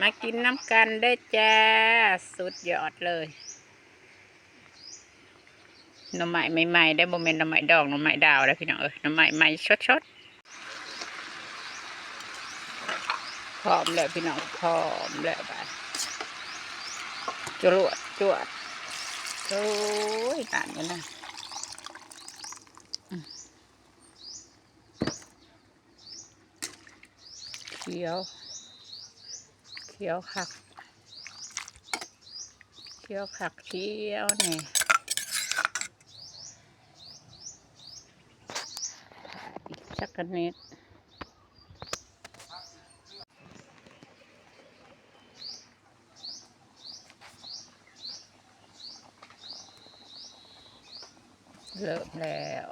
มากินน้ำกันได้จ้า สุดยอดเลยหน่อไม้ใหม่ๆได้โมเมนต์หน่อไม้ดอกหน่อไม้ดาวแล้วพี่น้องเอ้ยหน่อไม้ใหม่ชดๆพร้อมแล้วพี่น้องพร้อมแล้วบาดจรวดจวดโอ้ยตานกันนะอืมเขียว เขียวคัก เขียวคักเขียวนี่อีกสักกันนิดเริ่มแล้ว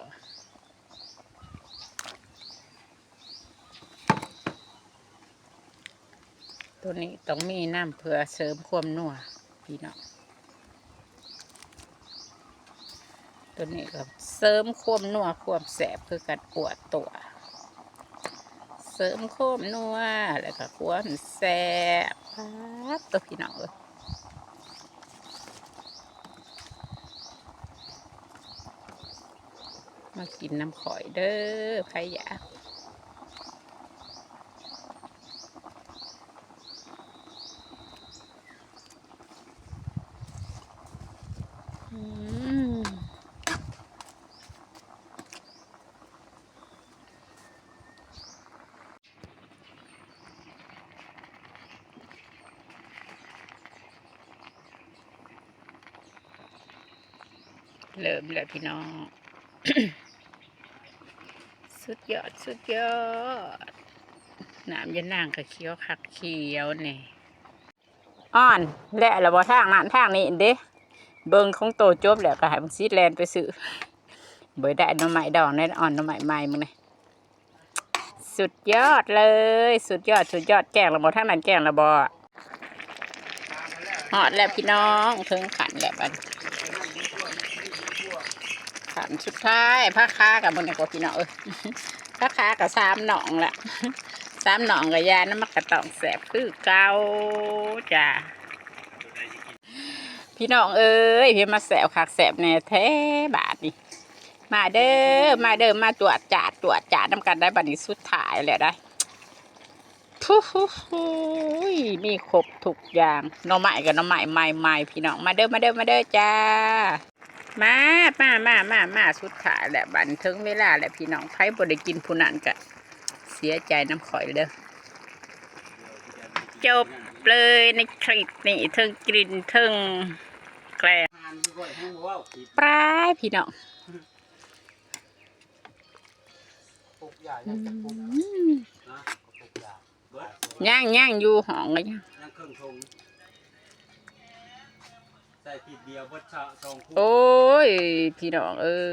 ตัวนี้ต้องมีน้ำเพื่อเสริมความนัวพี่น้องตัวนี้ก็เสริมความนัวความแสบคือการปวดตัว เสริมความนัวแล้วก็ความแสบปั๊บตัวพี่น้องเอ้ยมากินน้ำข่อยเด้อใครอยาก อืม เริ่มแล้วพี่น้อง สุดยอด สุดยอด น้ำยะนนางกับเขียวคักเขียวเนี่ยอ่อน และละบ่ทางนั้นทางนี้เด้ เบิ่งของโตจบแล้วก็ให้มันซีดแลนไปซื้อเบ่ได้น่อไม้ดอกแน่อ่อนน่อไม้ใหม่มึงนี่สุดยอดเลย สุดยอดสุดยอดแกงระบอทั้งนั้นแกงระบอหอดแล้วพี่น้องถึงขันแล้วบัดขันสุดท้ายผ้าค้ากับมึงนี่กว่าพี่น้องเอ้ยผ้าค้ากับสามหนองละสามหนองกับยาน้ำมันกระตองแสบคือเก่าจ้า พี่น้องเอ้ยพี่มาแสวคักแสบแน่แท้บาทนี่มาเด้อมาเด้อมาตรวจจาดตรวจจาดน้ำกันได้บัดนี้สุดท้ายแล้วได้ทุยมีครบทุกอย่างน้องใหม่กับน้องใหม่ใหม่ใหม่พี่น้องมาเด้อมาเด้อมาเด้อจ้ามามามามามาสุดท้ายแหล้วบันถึงเวลาแหล้วพี่น้องใครบ่ได้กินผู้นั้นก็เสียใจน้ำข่อยเด้อจบเลยในคลิปนี้เทิงกลิ่นเทิง แกล้งทานบ่อยให้บ่เว้าผิดปลายพี่น้องปลุกใหญ่ยังจะปลุกนะก็ปลุกใหญ่เบิดย่างย่างอยู่ห้องกันยังยังเครื่องทงใส่ผิดเดียวเบิดชะสองคู่โอ้ย พี่น้องเออ